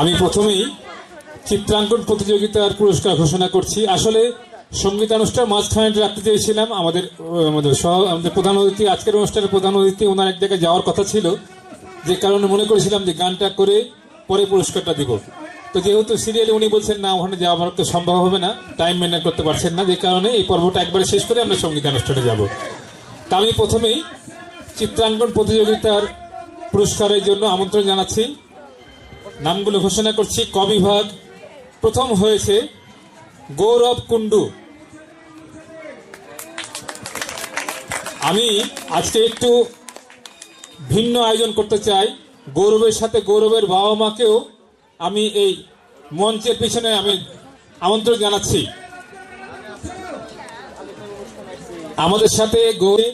আমি প্রথমেই চিত্রাঙ্কন প্রতিযোগিতার পুরস্কার ঘোষণা করছি। আসলে সঙ্গীতানুষ্ঠান মাঝখানে রাখতে চেয়েছিলাম আমাদের আমাদের সহ, আমাদের প্রধান অতিথি, আজকের অনুষ্ঠানের প্রধান অতিথি, ওনার এক জায়গায় যাওয়ার কথা ছিল। যে কারণে মনে করেছিলাম যে গানটা করে পরে পুরস্কারটা দিব। তো যেহেতু সিরিয়ালে উনি বলছেন, না, ওখানে যাওয়া আমার তো সম্ভব হবে না, টাইম মেনটেন করতে পারছেন না। যে কারণে এই পর্বটা একবারে শেষ করে আমরা সঙ্গীতানুষ্ঠানে যাব। তা আমি প্রথমেই চিত্রাঙ্কন প্রতিযোগিতার পুরস্কারের জন্য আমন্ত্রণ জানাচ্ছি। নামগুলো ঘোষণা করছি। ক বিভাগ? প্রথম হয়েছে গৌরব কুণ্ডু। আমি আজকে একটু ভিন্ন আয়োজন করতে চাই। গৌরবের সাথে গৌরবের বাবা মাকেও আমি এই মঞ্চের পিছনে আমি আমন্ত্রণ জানাচ্ছি। আমাদের সাথে গৌরী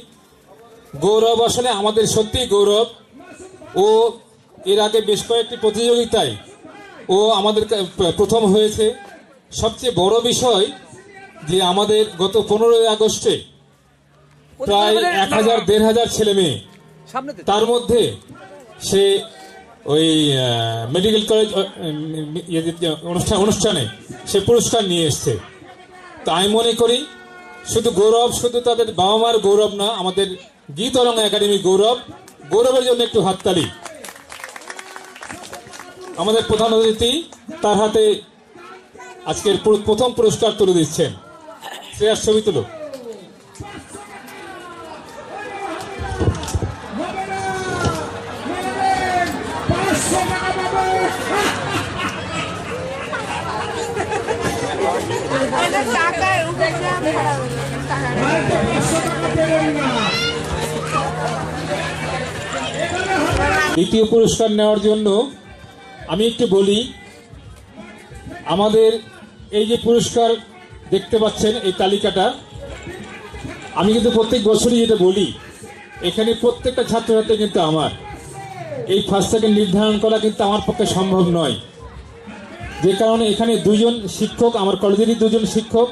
গৌরব আসলে আমাদের সত্যি গৌরব ও এর আগে বেশ কয়েকটি প্রতিযোগিতায় ও আমাদের প্রথম হয়েছে। সবচেয়ে বড় বিষয় যে আমাদের গত পনেরোই আগস্টে প্রায় এক হাজার দেড় হাজার ছেলে মেয়ে তার মধ্যে সে ওই মেডিকেল কলেজ অনুষ্ঠান অনুষ্ঠানে সে পুরস্কার নিয়ে এসছে। তা আমি মনে করি শুধু গৌরব শুধু তাদের বাবা মার গৌরব না আমাদের গীত অলঙ্গ একাডেমি গৌরব গৌরবের জন্য একটু হাততালি। আমাদের প্রধান অতিথি তার হাতে আজকের প্রথম পুরস্কার তুলে দিচ্ছেন। শ্রেয়ার ছবি তুলো। দ্বিতীয় পুরস্কার নেওয়ার জন্য আমি একটু বলি, আমাদের এই যে পুরস্কার দেখতে পাচ্ছেন এই তালিকাটা, আমি কিন্তু প্রত্যেক বছরই যেটা বলি, এখানে প্রত্যেকটা ছাত্রছাত্রী কিন্তু আমার। এই ফার্স্ট সেকেন্ড নির্ধারণ করা কিন্তু আমার পক্ষে সম্ভব নয়। যে কারণে এখানে দুজন শিক্ষক, আমার কলেজেরই দুজন শিক্ষক,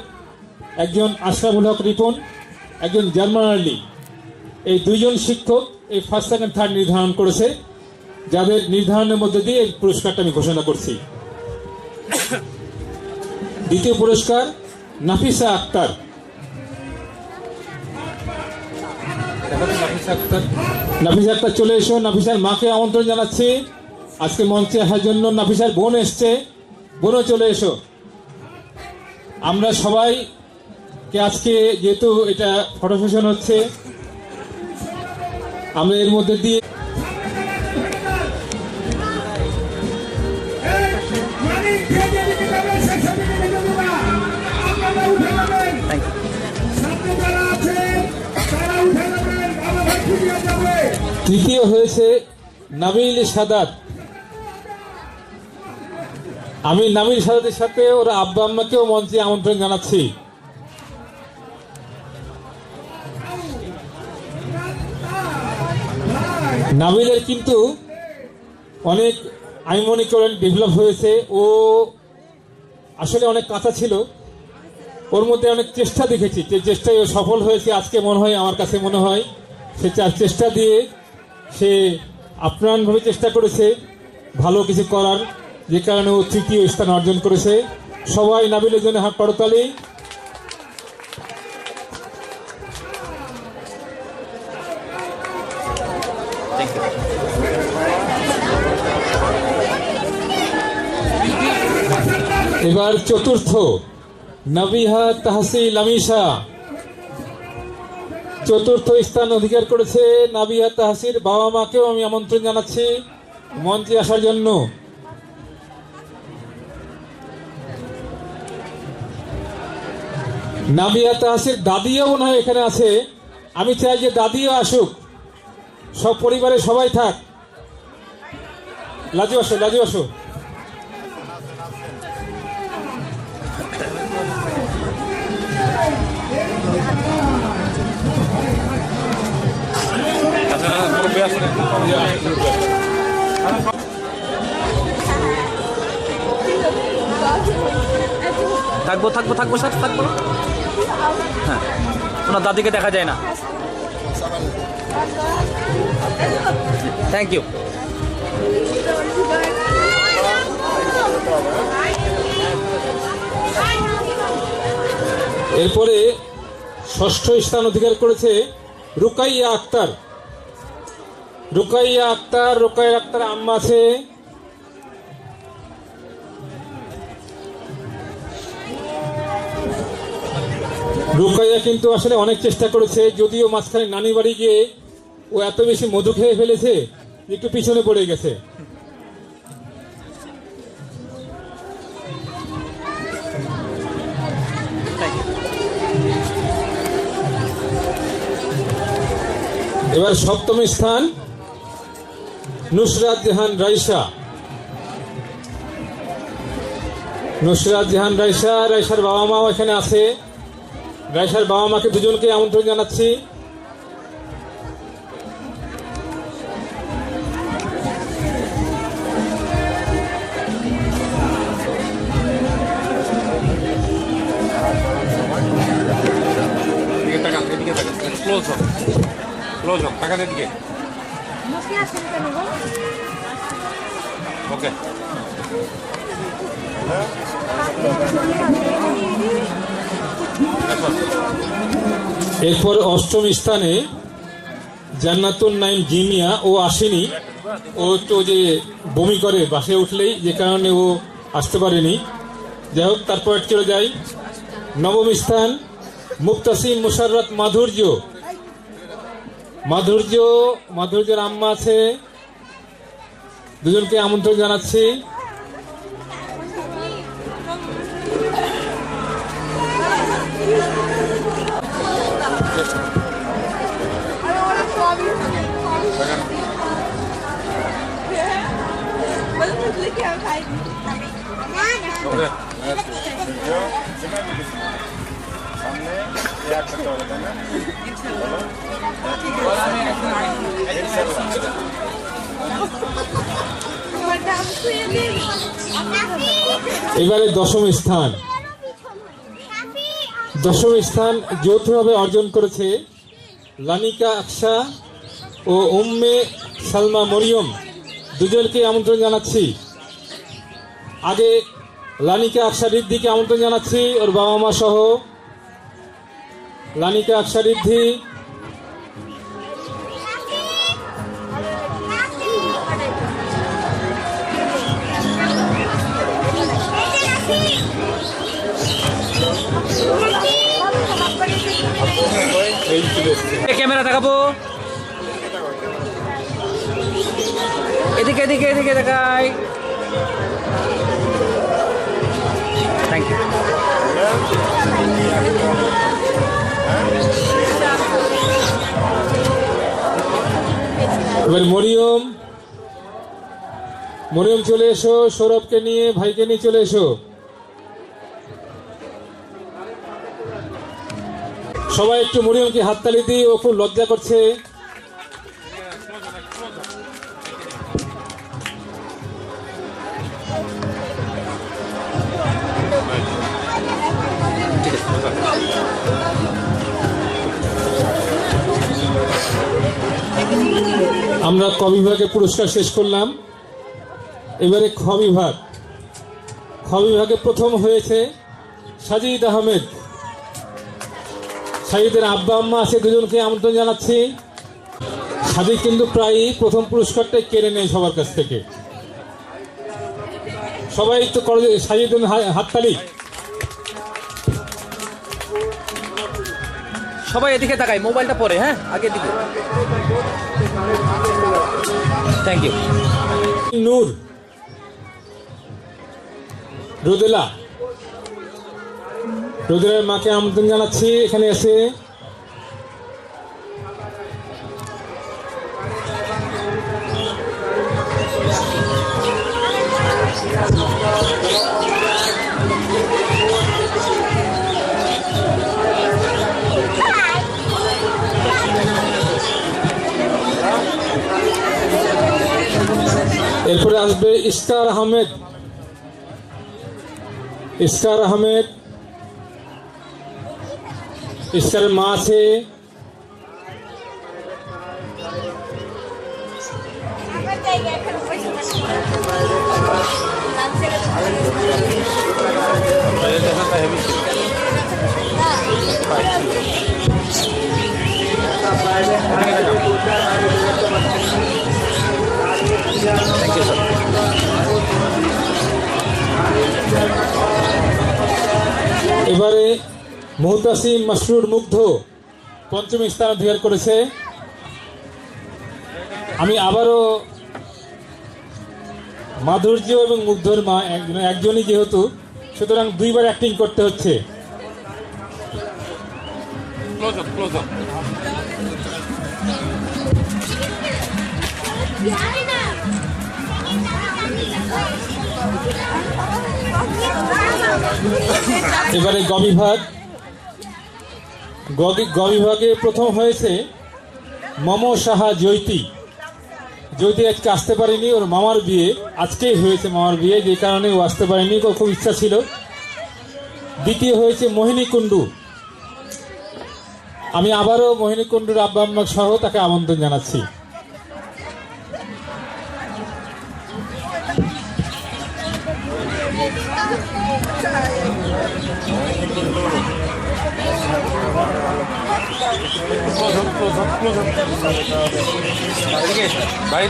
একজন আশরাফুল হক রিপন, একজন জার্মান আর্লি। এই দুজন শিক্ষক এই ফার্স্ট সেকেন্ড থার্ড নির্ধারণ করেছে। যাদের নির্ধারণের মধ্যে দিয়ে এই পুরস্কারটা আমি ঘোষণা করছি। দ্বিতীয় পুরস্কার, নাফিসা আক্তার। নাফিসা আক্তার, চলে এসো। নাফিসার মাকে আমন্ত্রণ জানাচ্ছি। আজকে মঞ্চে আসার জন্য নাফিসার বোন এসছে। বোনও চলে এসো। আমরা সবাই কে আজকে যেহেতু এটা ফটো সেশন হচ্ছে, আমরা এর মধ্যে দিয়ে তৃতীয় হয়েছে নাবিল সাদাত। আমি নাবিল সাদাতের সাথে ওর আব্বা আম্মাকেও মঞ্চে আমন্ত্রণ জানাচ্ছি। নাবিলের কিন্তু অনেক আমি মনে করেন ডেভেলপ হয়েছে। ও আসলে অনেক কাঁচা ছিল। ওর মধ্যে অনেক চেষ্টা দেখেছি। যে চেষ্টায় ও সফল হয়েছে, আজকে মনে হয়, আমার কাছে মনে হয়, সে চেষ্টা দিয়ে সে আপ্রাণভাবে চেষ্টা করেছে ভালো কিছু করার, যে কারণে ও তৃতীয় স্থান অর্জন করেছে। সবাই নাবিলের জন্য হাত করতালি এবার চতুর্থ, নবিহা তাহসিল আমিশা। চতুর্থ স্থান অধিকার করেছে নাবিহা তাহসির বাবা মাকেও আমি আমন্ত্রণ জানাচ্ছি মঞ্চে আসার জন্য। নাবিহা তাহসির দাদিও মনে হয় এখানে আছে। আমি চাই যে দাদিও আসুক। সব পরিবারে সবাই থাক। লাজু আসো লাজু আসো। থাকব থাকব থাকব, স্যার, থাকব হ্যাঁ। ওনার দাদিকে দেখা যায় না। থ্যাংক ইউ এরপরে ষষ্ঠ স্থান অধিকার করেছে রুকাইয়া আক্তার। রুকাইয়া আক্তার রুকাইয়া আক্তার আম্মা আছে। রুকাইয়া কিন্তু আসলে অনেক চেষ্টা করেছে, যদিও মাঝখানে নানি বাড়ি গিয়ে ও এত বেশি মধু খেয়ে ফেলেছে, একটু পিছনে পড়ে গেছে। এবার সপ্তম স্থান। নুসরাত জাহান রাইসা। নুসরাত জাহান রাইসা, রাইসার বাবা মাও এখানে আছে। রাইসার বাবা মাকে দুজনকে আমন্ত্রণ জানাচ্ছি। এদিকে তাকান ক্লোজ হোক ওকে এরপর অষ্টম স্থানে জান্নাতুল নাইম জিমিয়া, ও আসেনি। ও তো যে বমি করে, বাসে উঠলেই যে কারণে ও আসতে পারেনি। যাই হোক, তারপর চলে যাই। নবম স্থান, মুক্তাসিম মুশাররত মাধুর্য। মাধুর্য মাধুর্যের আম্মা আছে। দুজনকে আমন্ত্রণ জানাচ্ছি। আরে এবারে দশম স্থান। দশম স্থান যৌথভাবে অর্জন করেছে লানিকা আকশা ও উম্মে সালমা মরিয়ম। দুজনকে আমন্ত্রণ জানাচ্ছি। আগে লানিকা আকশা রিদ্ধিকে আমন্ত্রণ জানাচ্ছি, ওর বাবা মা সহ। লানিকা আকশা রিদ্ধি এ ক্যামেরা দেখাবো। এদিকে এদিকে এদিকে দেখাই। থ্যাংক ইউ এবার মরিয়ম মরিয়ম চলে এসো, সৌরভকে নিয়ে, ভাইকে নিয়ে চলে এসো। সবাই একটু মরিয়মকে হাততালি দিই, ও খুব লজ্জা করছে। আমরা ক বিভাগে পুরস্কার শেষ করলাম। এবারে খ বিভাগ। খ বিভাগে প্রথম হয়েছে সাজিদ আহমেদ। সাজিদের আব্বা আম্মা আছে, দুজনকে আমন্ত্রণ জানাচ্ছি। সাজিদ কিন্তু প্রায়ই প্রথম পুরস্কারটাই কেড়ে নেয় সবার কাছ থেকে। সবাই তো করে সাজিদ হাততালি। সবাই এদিকে তাকাই, মোবাইলটা পরে হ্যাঁ? আগে দিকে। থ্যাংক ইউ নূর রুদেলা। রুদেলার মাকে আমন্ত্রণ জানাচ্ছি এখানে এসে। এরপরে আসবে ইস্কার আহমেদ ইস্কার আহমেদ ইস্কারের মা আছে আমার মুহতাসিম মাসরুর মুগ্ধ। পঞ্চম স্থান অধিকার করেছে। আমি আবারও মাধুর্য এবং মুগ্ধর মা একজনই যেহেতু সুতরাং দুইবার অ্যাক্টিং করতে হচ্ছে. এবারে গ বিভাগ গ বি- বিভাগে প্রথম হয়েছে মম সাহা জৈতি জৈতি আজকে আসতে পারিনি, ওর মামার বিয়ে। আজকেই হয়েছে মামার বিয়ে, যে কারণে ও আসতে পারেনি, ওর খুব ইচ্ছা ছিল। দ্বিতীয় হয়েছে মোহিনী কুণ্ডু। আমি আবারও মোহিনী কুণ্ডুর আব্বা আম্মা সহ তাকে আমন্ত্রণ জানাচ্ছি।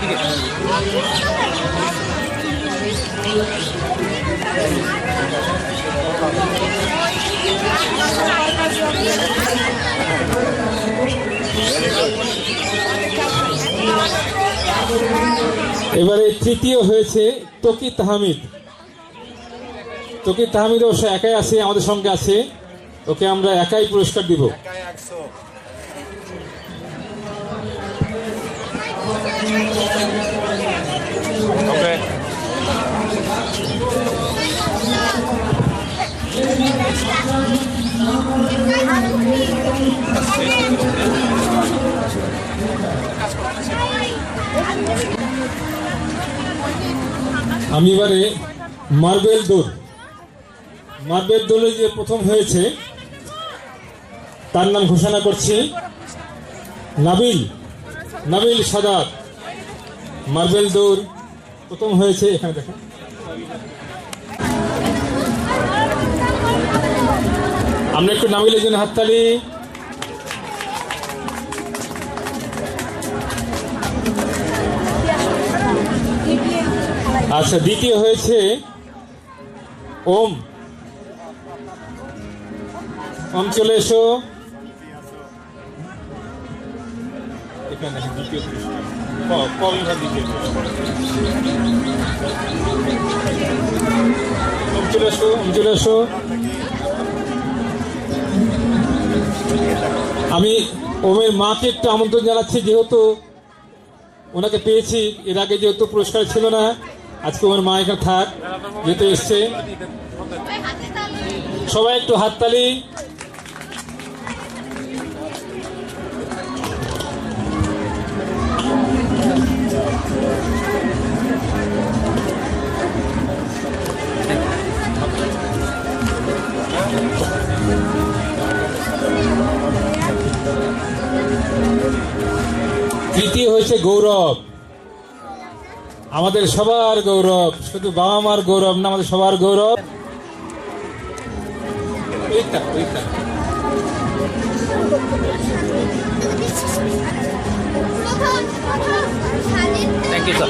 দিকে এবারে তৃতীয় হয়েছে তকি তাহমিদ তকি তাহমিদ অবশ্য একাই আছে, আমাদের সঙ্গে আছে। ওকে আমরা একাই পুরস্কার দিব। আমি এবারে মার্বেল দৌড় মার্বেল দৌড়ে যে প্রথম হয়েছে, তার নাম ঘোষণা করছি নাবিল নাবিল সাদাত। মার্বেল দৌড় প্রথম হয়েছে এখানে দেখেন। আমরা একটু নাবিলের জন্য হাততালি। আচ্ছা দ্বিতীয় হয়েছে ওম। ওম, চলে এসো। এখানে দ্বিতীয় আমি ওমের মাকে একটু আমন্ত্রণ জানাচ্ছি, যেহেতু ওনাকে পেয়েছি, এর আগে যেহেতু পুরস্কার ছিল না, আজকে ওর মা এখানে থাক, যেহেতু এসছে। সবাই একটু হাততালি। তৃতীয় হয়েছে গৌরব আমাদের সবার গৌরব শুধু বাবা মার গৌরব না আমাদের সবার গৌরব। Thank you, sir.